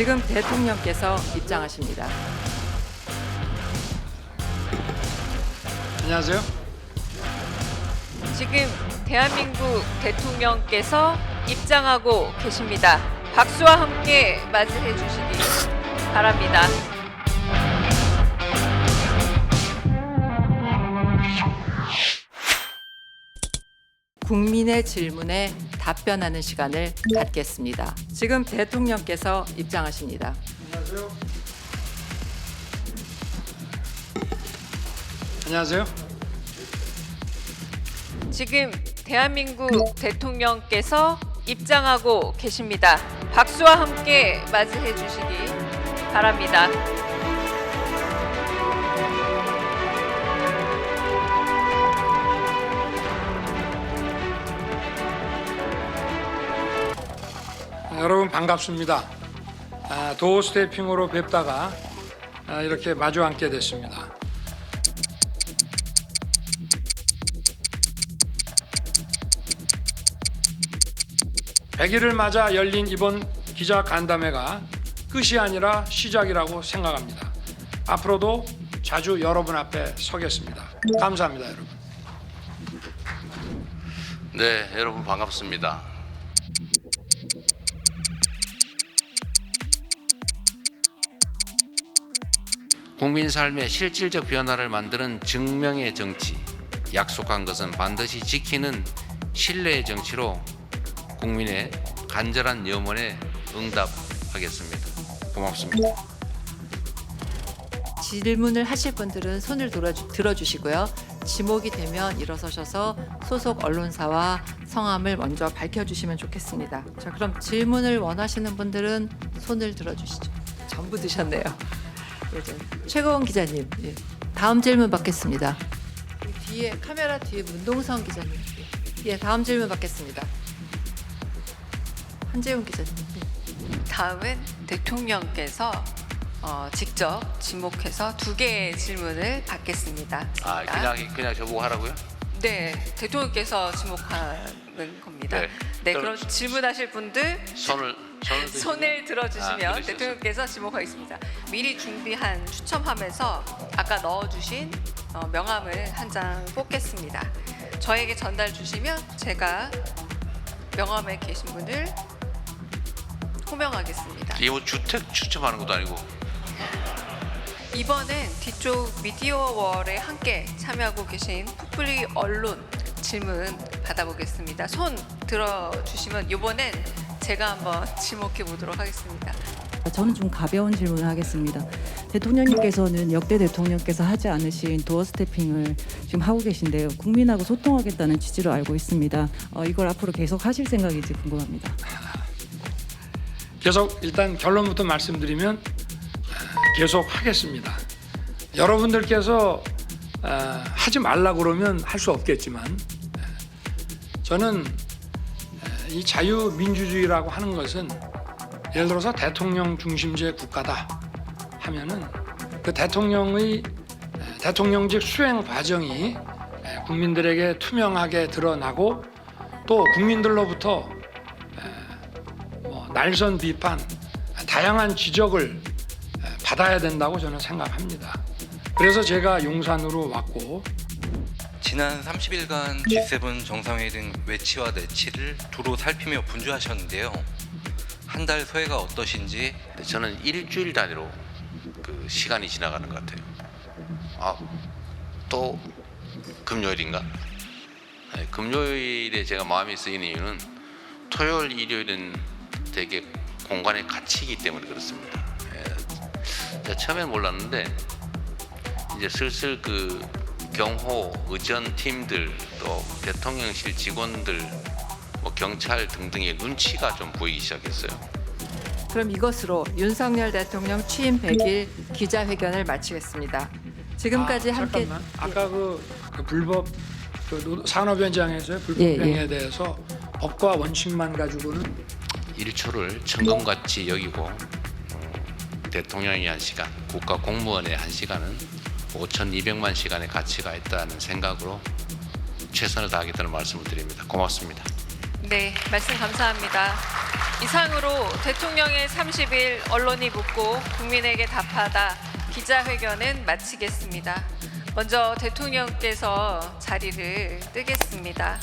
지금 대통령께서 입장하십니다. 안녕하세요. 지금 대한민국 대통령께서 입장하고 계십니다. 박수와 함께 맞이해 주시기 바랍니다. 국민의 질문에 답변하는 시간을 갖겠습니다. 지금 대통령께서 입장하십니다. 안녕하세요. 안녕하세요. 지금 대한민국 대통령께서 입장하고 계십니다. 박수와 함께 맞이해 주시기 바랍니다. 반갑습니다. 아, 도어 스태핑으로 뵙다가 아, 이렇게 마주 앉게 됐습니다. 백일을 맞아 열린 이번 기자 간담회가 끝이 아니라 시작이라고 생각합니다. 앞으로도 자주 여러분 앞에 서겠습니다. 감사합니다, 여러분. 네, 여러분 반갑습니다. 국민 삶의 실질적 변화를 만드는 증명의 정치, 약속한 것은 반드시 지키는 신뢰의 정치로 국민의 간절한 염원에 응답하겠습니다. 고맙습니다. 질문을 하실 분들은 손을 들어주, 들어주시고요. 지목이 되면 일어서셔서 소속 언론사와 성함을 먼저 밝혀주시면 좋겠습니다. 자, 그럼 질문을 원하시는 분들은 손을 들어주시죠. 전부 드셨네요. 최고원 기자님, 예. 다음 질문 받겠습니다. 이 뒤에 카메라 뒤에 문동성 기자님, 예, 다음 질문 받겠습니다. 한재훈 기자님. 예. 다음은 대통령께서 어, 직접 지목해서 두 개의 질문을 받겠습니다. 아, 그냥 그냥 저보고 하라고요? 네, 대통령께서 지목하는 겁니다. 네. 네, 그럼 그럼 질문하실 분들 손을 손을 아, 들어주시면 그러셨어요. 대통령께서 지목하겠습니다. 미리 준비한 추첨함에서 아까 넣어주신 어, 명함을 한 장 뽑겠습니다. 저에게 전달 주시면 제가 명함에 계신 분을 호명하겠습니다. 이거 뭐 주택 추첨하는 것도 아니고 이번엔 뒤쪽 미디어월에 함께 참여하고 계신 풋뿌리 언론 질문 받아보겠습니다. 손 들어주시면 이번엔 제가 한번 지목해 보도록 하겠습니다. 저는 좀 가벼운 질문을 하겠습니다. 대통령님께서는 역대 대통령께서 하지 않으신 도어 스태핑을 지금 하고 계신데요. 국민하고 소통하겠다는 취지로 알고 있습니다. 어, 이걸 앞으로 계속 하실 생각인지 궁금합니다. 계속 일단 결론부터 말씀드리면 아, 계속 하겠습니다. 여러분들께서 아, 하지 말라 그러면 할 수 없겠지만 아, 저는 아, 이 자유민주주의라고 하는 것은 예를 들어서 대통령 중심제 국가다 하면은 그 대통령의 아, 대통령직 수행 과정이 아, 국민들에게 투명하게 드러나고 또 국민들로부터 뭐 날선 비판, 다양한 지적을 받아야 된다고 저는 생각합니다. 그래서 제가 용산으로 왔고 지난 30일간 G7 정상회의 등 외치와 내치를 두루 살피며 분주하셨는데요. 한 달 소회가 어떠신지 근데 저는 일주일 단위로 그 시간이 지나가는 것 같아요. 아, 또 금요일인가? 네, 금요일에 제가 마음이 쓰이는 이유는 토요일, 일요일은 되게 공간에 갇히기 때문에 그렇습니다. 예, 제가 처음엔 몰랐는데 이제 슬슬 그 경호 의전 팀들 또 대통령실 직원들 뭐 경찰 등등의 눈치가 좀 보이기 시작했어요. 그럼 이것으로 윤석열 대통령 취임 100일 기자회견을 마치겠습니다. 지금까지 아, 함께 잠깐만. 아까 그, 그 불법 그 노- 산업 현장에서의 불법 예, 예. 행위에 대해서 법과 원칙만 가지고는 일초를 천금같이 여기고 어, 대통령이 한 시간, 국가 공무원의 한 시간은 5,200만 시간의 가치가 있다는 생각으로 최선을 다하겠다는 말씀을 드립니다. 고맙습니다. 네, 말씀 감사합니다. 이상으로 대통령의 30일 언론이 묻고 국민에게 답하다 기자회견은 마치겠습니다. 먼저 대통령께서 자리를 뜨겠습니다.